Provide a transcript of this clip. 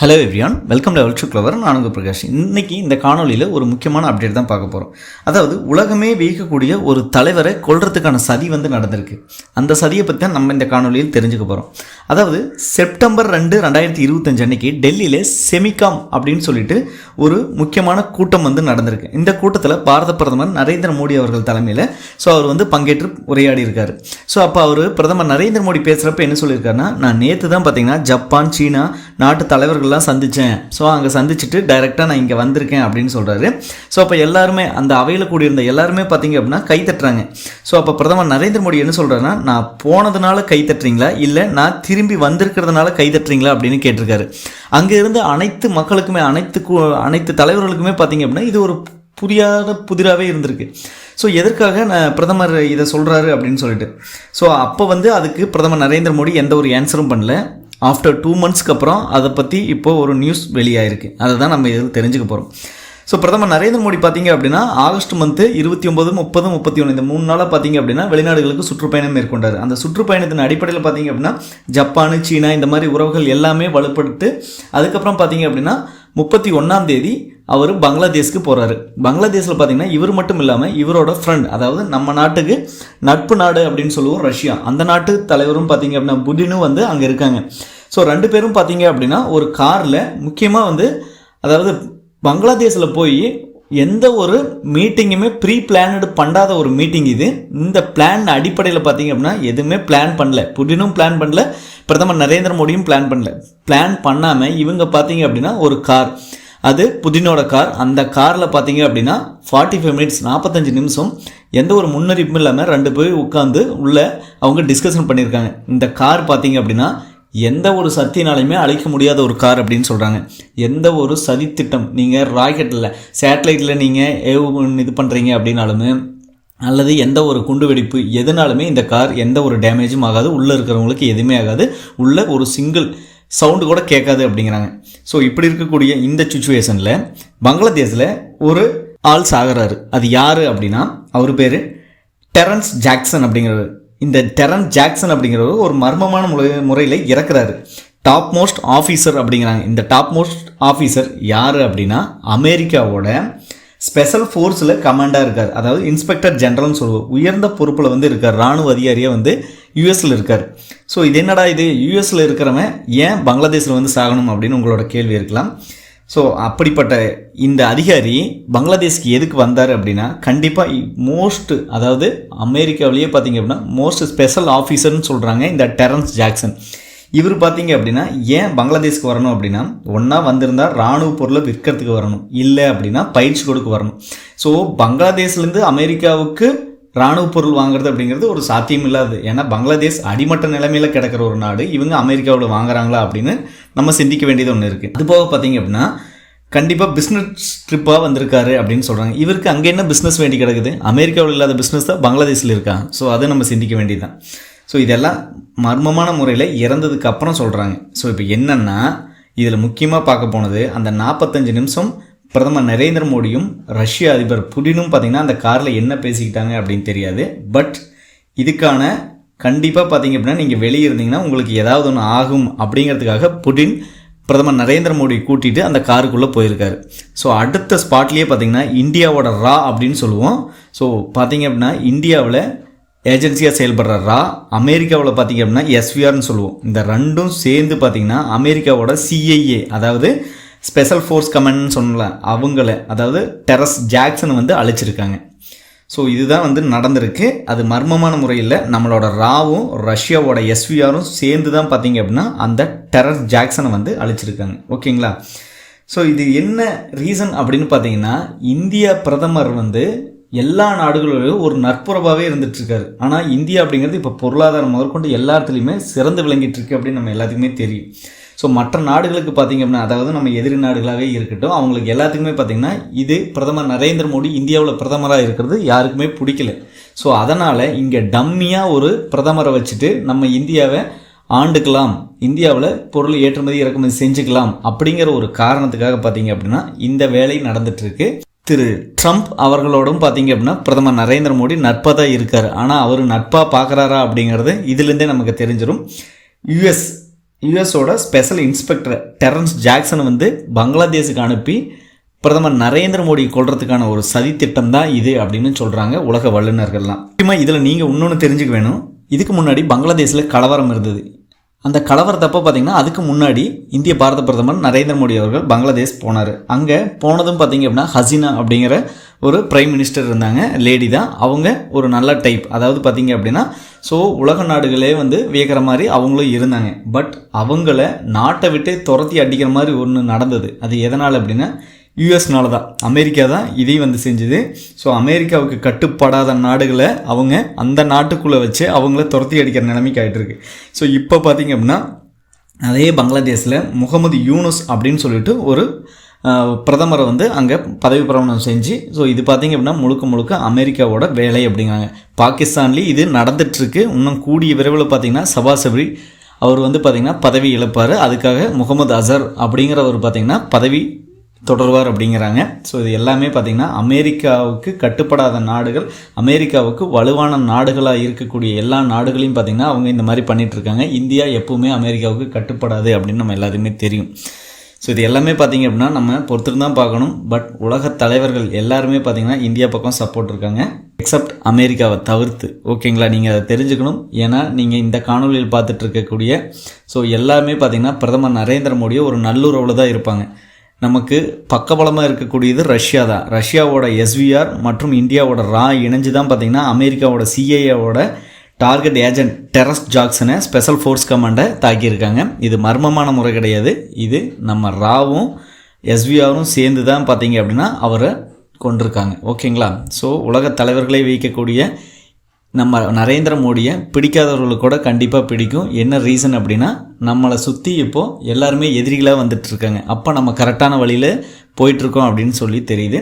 Hello everyone welcome level to clever நான் உங்கள் பிரகாஷ். இன்றைக்கி இந்த காணொலியில் ஒரு முக்கியமான அப்டேட் தான் பார்க்க போகிறோம் அதாவது உலகமே வியக்கக்கூடிய ஒரு தலைவரை கொள்றதுக்கான சதி வந்து நடந்திருக்கு. அந்த சதியை பற்றி தான் நம்ம இந்த காணொலியில் தெரிஞ்சுக்க போகிறோம் அதாவது செப்டம்பர் ரெண்டு ரெண்டாயிரத்தி இருபத்தஞ்சு அன்னைக்கு டெல்லியில் செமிகாம் அப்படின்னு சொல்லிட்டு ஒரு முக்கியமான கூட்டம் வந்து நடந்திருக்கு. இந்த கூட்டத்தில் பாரத பிரதமர் நரேந்திர மோடி அவர்கள் தலைமையில் ஸோ அவர் வந்து பங்கேற்று உரையாடி இருக்கார். ஸோ அப்போ அவர் பிரதமர் நரேந்திர மோடி பேசுகிறப்ப என்ன சொல்லியிருக்காருன்னா நான் நேற்று தான் பார்த்தீங்கன்னா ஜப்பான் சீனா நாட்டு தலைவர்கள் தலைவர்கள்லாம் சந்தித்தேன் ஸோ அங்கே சந்திச்சுட்டு டைரெக்டாக நான் இங்கே வந்திருக்கேன் அப்படின்னு சொல்கிறாரு ஸோ அப்போ எல்லாருமே அந்த அவையில் கூடியிருந்த எல்லாருமே பார்த்தீங்க அப்படின்னா கை தட்டுறாங்க. ஸோ அப்போ பிரதமர் நரேந்திர மோடி என்ன சொல்கிறாருன்னா நான் போனதுனால கை தட்டுறீங்களா? இல்லை நான் திரும்பி வந்திருக்கிறதுனால கை தட்டுறீங்களா? அப்படின்னு கேட்டிருக்காரு. அங்கே இருந்து அனைத்து மக்களுக்குமே அனைத்து அனைத்து தலைவர்களுக்குமே பார்த்தீங்க அப்படின்னா இது ஒரு புரியாத புதிராகவே இருந்திருக்கு. ஸோ எதற்காக நான் பிரதமர் இதை சொல்கிறாரு அப்படின்னு சொல்லிட்டு. ஸோ அப்போ வந்து அதுக்கு பிரதமர் நரேந்திர மோடி எந்த ஒரு ஆன்சரும் பண்ணல. ஆஃப்டர் டூ மந்த்ஸ்க்கு அப்புறம் அதை பற்றி இப்போ ஒரு நியூஸ் வெளியாயிருக்கு. அதை தான் நம்ம இதில் தெரிஞ்சுக்க போகிறோம் ஸோ பிரதமர் நரேந்திர மோடி பார்த்தீங்க அப்படின்னா ஆகஸ்ட் மந்த்து இருபத்தி ஒன்பது முப்பது முப்பத்தி ஒன்று இந்த மூணு நாளாக பார்த்தீங்க அப்படின்னா வெளிநாடுகளுக்கு சுற்றுப்பயணம் மேற்கொண்டார். அந்த சுற்றுப்பயணத்தின் அடிப்படையில் பார்த்தீங்க அப்படின்னா ஜப்பானு சீனா இந்த மாதிரி உறவுகள் எல்லாமே வலுப்படுத்து அதுக்கப்புறம் பார்த்தீங்க அப்படின்னா முப்பத்தி ஒன்றாம் தேதி அவர் பங்களாதேஷ்க்கு போகிறாரு பங்களாதேஷில் பார்த்தீங்கன்னா இவர் மட்டும் இல்லாமல் இவரோட ஃப்ரெண்ட் அதாவது நம்ம நாட்டுக்கு நட்பு நாடு அப்படின்னு சொல்லுவோம் ரஷ்யா. அந்த நாட்டு தலைவரும் பார்த்தீங்க அப்படின்னா புடினும் வந்து அங்கே இருக்காங்க. ஸோ ரெண்டு பேரும் பார்த்தீங்க அப்படின்னா ஒரு காரில் முக்கியமாக வந்து அதாவது பங்களாதேஷில் போய் எந்த ஒரு மீட்டிங்குமே ப்ரீ பிளானடு பண்ணாத ஒரு மீட்டிங் இது. இந்த பிளான் அடிப்படையில் பார்த்தீங்க அப்படின்னா எதுவுமே பிளான் பண்ணல. புடினும் பிளான் பண்ணல பிரதமர் நரேந்திர மோடியும் பிளான் பண்ணல. பிளான் பண்ணாமல் இவங்க பார்த்தீங்க அப்படின்னா ஒரு கார். அது புதினோட கார். அந்த காரில் பார்த்தீங்க அப்படின்னா ஃபார்ட்டி ஃபைவ் மினிட்ஸ் நாற்பத்தஞ்சு நிமிஷம். எந்த ஒரு முன்னறிப்பும் இல்லாமல் ரெண்டு பேர் உட்காந்து உள்ளே அவங்க டிஸ்கஷன் பண்ணியிருக்காங்க. இந்த கார் பார்த்தீங்க அப்படின்னா எந்த ஒரு சக்தினாலையுமே அழிக்க முடியாத ஒரு கார் அப்படின்னு சொல்கிறாங்க எந்த ஒரு சதித்திட்டம் நீங்கள் ராக்கெட்டில் சேட்டலைட்டில் நீங்கள் ஏவு இது பண்ணுறீங்க அப்படின்னாலுமே அல்லது எந்த ஒரு குண்டு வெடிப்பு எதுனாலுமே இந்த கார் எந்த ஒரு டேமேஜும் ஆகாது. உள்ளே இருக்கிறவங்களுக்கு எதுவுமே ஆகாது. உள்ள ஒரு சிங்கிள் சவுண்டு கூட கேட்காது அப்படிங்கிறாங்க. ஸோ இப்படி இருக்கக்கூடிய இந்த சுச்சுவேஷனில் பங்களாதேஷில் ஒரு ஆள் சாகுறாரு. அது யார் அப்படின்னா அவர் பேர் டெரன்ஸ் ஜாக்சன் அப்படிங்கிறவர் இந்த டெரன் ஜாக்சன் அப்படிங்கிறவர் ஒரு மர்மமான முறை முறையில் இறக்குறாரு. டாப் மோஸ்ட் ஆஃபீஸர் அப்படிங்கிறாங்க. இந்த டாப் மோஸ்ட் ஆஃபீஸர் யார் அப்படின்னா அமெரிக்காவோட ஸ்பெஷல் ஃபோர்ஸில் கமாண்டாக இருக்கார். அதாவது இன்ஸ்பெக்டர் ஜெனரல்னு சொல்லுவோம். உயர்ந்த பொறுப்பில் வந்து இருக்கார். ராணுவ அதிகாரியை வந்து யூஎஸில் இருக்கார். ஸோ இது என்னடா இது? யூஎஸில் இருக்கிறவன் ஏன் பங்களாதேஷில் வந்து சாகணும் அப்படின்னு உங்களோட கேள்வி இருக்கலாம். ஸோ அப்படிப்பட்ட இந்த அதிகாரி பங்களாதேஷ்க்கு எதுக்கு வந்தார் அப்படின்னா கண்டிப்பாக மோஸ்ட் அதாவது அமெரிக்காவிலேயே பார்த்தீங்க அப்படின்னா மோஸ்ட் ஸ்பெஷல் ஆஃபீஸர்னு சொல்கிறாங்க இந்த டெரன்ஸ் ஜாக்சன். இவர் பார்த்தீங்க அப்படின்னா ஏன் பங்களாதேஷ்க்கு வரணும் அப்படின்னா ஒன்றா வந்திருந்தால் இராணுவ பொருளை விற்கிறதுக்கு வரணும். இல்லை அப்படின்னா பயிற்சி கொடுக்க வரணும். ஸோ பங்களாதேஷ்லேருந்து அமெரிக்காவுக்கு ராணுவ பொருள் வாங்குறது அப்படிங்கிறது ஒரு சாத்தியம் இல்லாது. ஏன்னா பங்களாதேஷ் அடிமட்ட நிலைமையில் கிடக்கிற ஒரு நாடு இவங்க அமெரிக்காவில் வாங்குறாங்களா அப்படின்னு நம்ம சிந்திக்க வேண்டியது ஒன்று இருக்குது அது போக பார்த்தீங்க அப்படின்னா கண்டிப்பாக பிஸ்னஸ் ட்ரிப்பாக வந்திருக்காரு அப்படின்னு சொல்கிறாங்க இவருக்கு அங்கே என்ன பிஸ்னஸ் வேண்டி கிடக்குது? அமெரிக்காவில் இல்லாத பிஸ்னஸ் தான் பங்களாதேஷில் இருக்காங்க ஸோ அதை நம்ம சிந்திக்க வேண்டியதுதான். ஸோ இதெல்லாம் மர்மமான முறையில் இறந்ததுக்கு அப்புறம் சொல்கிறாங்க ஸோ இப்போ என்னென்னா இதில் முக்கியமாக பார்க்க போனது அந்த நாற்பத்தஞ்சு நிமிஷம் பிரதமர் நரேந்திர மோடியும் ரஷ்ய அதிபர் புடினும் பார்த்தீங்கன்னா அந்த காரில் என்ன பேசிக்கிட்டாங்க அப்படின்னு தெரியாது. பட் இதுக்கான கண்டிப்பாக பார்த்தீங்க அப்படின்னா நீங்கள் வெளியே இருந்தீங்கன்னா உங்களுக்கு ஏதாவது ஒன்று ஆகும் அப்படிங்கிறதுக்காக புடின் பிரதமர் நரேந்திர மோடி கூட்டிட்டு அந்த காருக்குள்ளே போயிருக்காரு. ஸோ அடுத்த ஸ்பாட்லேயே பார்த்தீங்கன்னா இந்தியாவோட ரா அப்படின்னு சொல்லுவோம். ஸோ பார்த்தீங்க அப்படின்னா இந்தியாவில் ஏஜென்சியாக செயல்படுற ரா அமெரிக்காவில் பார்த்தீங்க அப்படின்னா எஸ்விஆர்னு சொல்லுவோம். இந்த ரெண்டும் சேர்ந்து பார்த்தீங்கன்னா அமெரிக்காவோட சிஐஏ அதாவது ஸ்பெஷல் ஃபோர்ஸ் கமெண்ட்னு சொன்னல அவங்கள அதாவது டெரஸ் ஜாக்சனை வந்து அழிச்சிருக்காங்க. ஸோ இதுதான் வந்து நடந்திருக்கு. அது மர்மமான முறையில் நம்மளோட ராவும் ரஷ்யாவோட எஸ்விஆரும் சேர்ந்து தான் பார்த்தீங்க அப்படின்னா அந்த டெரர் ஜாக்சனை வந்து அழிச்சிருக்காங்க. ஓகேங்களா? ஸோ இது என்ன ரீசன் அப்படின்னு பார்த்தீங்கன்னா இந்திய பிரதமர் வந்து எல்லா நாடுகளிலும் ஒரு நட்புறவாகவே இருந்துட்டுருக்காரு. ஆனால் இந்தியா அப்படிங்கிறது இப்போ பொருளாதாரம் முதற்கொண்டு எல்லா இடத்துலையுமே சிறந்து விளங்கிட்டுருக்கு அப்படின்னு நம்ம எல்லாத்துக்குமே தெரியும். ஸோ மற்ற நாடுகளுக்கு பார்த்தீங்க அப்படின்னா அதாவது நம்ம எதிரி நாடுகளாகவே இருக்கட்டும் அவங்களுக்கு எல்லாத்துக்குமே பார்த்தீங்கன்னா இது பிரதமர் நரேந்திர மோடி இந்தியாவில் பிரதமராக இருக்கிறது யாருக்குமே பிடிக்கல. ஸோ அதனால் இங்கே டம்மியாக ஒரு பிரதமரை வச்சுட்டு நம்ம இந்தியாவை ஆண்டுக்கலாம். இந்தியாவில் பொருள் ஏற்றுமதி இறக்குமதி செஞ்சுக்கலாம் அப்படிங்கிற ஒரு காரணத்துக்காக பார்த்தீங்க அப்படின்னா இந்த வேலை நடந்துட்டு திரு ட்ரம்ப் அவர்களோடும் பார்த்தீங்க அப்படின்னா பிரதமர் நரேந்திர மோடி நட்பாக தான் இருக்கார். ஆனால் அவர் நட்பாக பார்க்குறாரா அப்படிங்கிறது இதுலேருந்தே நமக்கு தெரிஞ்சிடும் யுஎஸ் யுஎஸோட ஸ்பெஷல் இன்ஸ்பெக்டர் டெரன்ஸ் ஜாக்சன் வந்து பங்களாதேஷுக்கு அனுப்பி பிரதமர் நரேந்திர மோடி கொள்றதுக்கான ஒரு சதி திட்டம் தான் இது அப்படின்னு சொல்கிறாங்க உலக வல்லுநர்கள்லாம். முக்கியமாக இதில் நீங்கள் இன்னொன்று தெரிஞ்சுக்க வேணும். இதுக்கு முன்னாடி பங்களாதேஷில் கலவரம் இருந்தது. அந்த கலவரத்தப்போ பார்த்தீங்கன்னா அதுக்கு முன்னாடி இந்திய பாரத பிரதமர் நரேந்திர மோடி அவர்கள் பங்களாதேஷ் போனார். அங்கே போனதும் பார்த்தீங்க அப்படின்னா ஹசீனா அப்படிங்கிற ஒரு பிரைம் மினிஸ்டர் இருந்தாங்க லேடி தான். அவங்க ஒரு நல்ல டைப் அதாவது பார்த்தீங்க அப்படின்னா ஸோ உலக நாடுகளே வந்து வியக்கிற மாதிரி அவங்களும் இருந்தாங்க. பட் அவங்கள நாட்டை விட்டு துரத்தி அடிக்கிற மாதிரி ஒன்று நடந்தது. அது எதனால் அப்படின்னா யூஎஸ்னால தான் அமெரிக்கா தான் இதையும் வந்து செஞ்சுது. ஸோ அமெரிக்காவுக்கு கட்டுப்படாத நாடுகளை அவங்க அந்த நாட்டுக்குள்ளே வச்சு அவங்கள துரத்தி அடிக்கிற நிலைமைக்கு ஆகிட்டு இருக்கு. ஸோ இப்போ பார்த்தீங்க அப்படின்னா அதே பங்களாதேஷில் முகமது யூனுஸ் அப்படின்னு சொல்லிட்டு ஒரு பிரதமரை வந்து அங்கே பதவி பிரமாணம் செஞ்சு ஸோ இது பார்த்திங்க அப்படின்னா முழுக்க முழுக்க அமெரிக்காவோட வேலை அப்படிங்கிறாங்க. பாகிஸ்தான்லேயும் இது நடந்துட்டுருக்கு. இன்னும் கூடிய விரைவில் பார்த்தீங்கன்னா சபாசபரி அவர் வந்து பார்த்திங்கன்னா பதவி இழப்பார். அதுக்காக முகமது அசர் அப்படிங்கிறவர் பார்த்திங்கன்னா பதவி தொடர்வார் அப்படிங்கிறாங்க. ஸோ இது எல்லாமே பார்த்திங்கன்னா அமெரிக்காவுக்கு கட்டுப்படாத நாடுகள் அமெரிக்காவுக்கு வலுவான நாடுகளாக இருக்கக்கூடிய எல்லா நாடுகளையும் பார்த்திங்கன்னா அவங்க இந்த மாதிரி பண்ணிகிட்ருக்காங்க இந்தியா எப்போவுமே அமெரிக்காவுக்கு கட்டுப்படாது அப்படின்னு நம்ம எல்லாத்துக்குமே தெரியும். ஸோ இது எல்லாமே பார்த்திங்க அப்படின்னா நம்ம பொறுத்திருந்து தான் பார்க்கணும். பட் உலக தலைவர்கள் எல்லாருமே பார்த்திங்கன்னா இந்தியா பக்கம் சப்போர்ட் இருக்காங்க. எக்ஸப்ட் அமெரிக்காவை தவிர்த்து. ஓகேங்களா நீங்கள் அதை தெரிஞ்சுக்கணும். ஏன்னா நீங்கள் இந்த காணொலியில் பார்த்துட்டு இருக்கக்கூடிய ஸோ எல்லாமே பார்த்திங்கன்னா பிரதமர் நரேந்திர மோடியோ ஒரு நல்லுறவில் தான் இருப்பாங்க. நமக்கு பக்கபலமாக இருக்கக்கூடியது ரஷ்யா தான். ரஷ்யாவோட எஸ்விஆர் மற்றும் இந்தியாவோட ரா இணைஞ்சு தான் பார்த்திங்கன்னா அமெரிக்காவோட சிஏஏவோட டார்கெட் ஏஜென்ட் டெரஸ் ஜாக்சனை ஸ்பெஷல் ஃபோர்ஸ் கமாண்டை தாக்கியிருக்காங்க. இது மர்மமான முறை கிடையாது. இது நம்ம ராவும் எஸ்விஆரும் சேர்ந்து தான் பார்த்தீங்க அப்படின்னா அவரை கொண்டிருக்காங்க ஓகேங்களா? ஸோ உலக தலைவர்களை வைக்கக்கூடிய நம்ம நரேந்திர மோடியை பிடிக்காதவர்களுக்கு கூட கண்டிப்பாக பிடிக்கும். என்ன ரீசன் அப்படின்னா நம்மளை சுற்றி இப்போது எல்லாருமே எதிரிகளாக வந்துட்டுருக்காங்க அப்போ நம்ம கரெக்டான வழியில் போயிட்டுருக்கோம் அப்படின்னு சொல்லி தெரியுது.